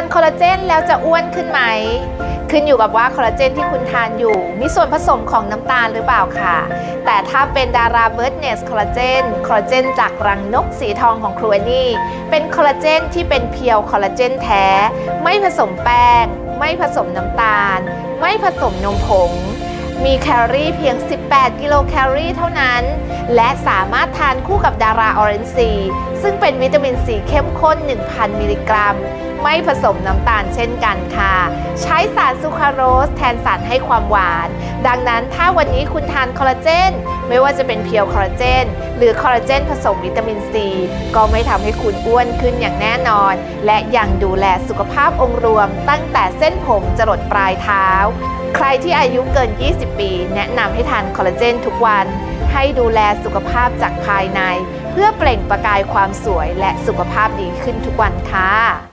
านคอลลาเจนแล้วจะอ้วนขึ้นไหม ขึ้นอยู่กับว่าคอลลาเจนที่คุณทานอยู่ มีส่วนผสมของน้ำตาลหรือเปล่าค่ะ แต่ถ้าเป็นดาราเบิร์ดเนสคอลลาเจนคอลลาเจนจากรังนกสีทองของครูอันนี่ เป็นคอลลาเจนที่เป็นเพียวคอลลาเจนแท้ ไม่ผสมแป้ง ไม่ผสมน้ำตาล ไม่ผสมนมผงมีแคลอรี่เพียง 18 กิโลแคลอรี่เท่านั้น และสามารถทานคู่กับดาราออเรนซีซึ่งเป็นวิตามินซีเข้มข้น 1,000 มิลลิกรัม ไม่ผสมน้ำตาลเช่นกันค่ะ ใช้สารซูคราโรสแทนสารให้ความหวาน ดังนั้นถ้าวันนี้คุณทานคอลลาเจน ไม่ว่าจะเป็นเพียวคอลลาเจน หรือคอลลาเจนผสมวิตามินซีก็ไม่ทำให้คุณอ้วนขึ้นอย่างแน่นอน และยังดูแลสุขภาพองค์รวม ตั้งแต่เส้นผมจรดปลายเท้า ใครที่อายุเกิน 20 ปี แนะนำให้ทานคอลลาเจนทุกวันให้ดูแลสุขภาพจากภายใน เพื่อเปล่งประกายความสวยและสุขภาพดีขึ้นทุกวันค่ะ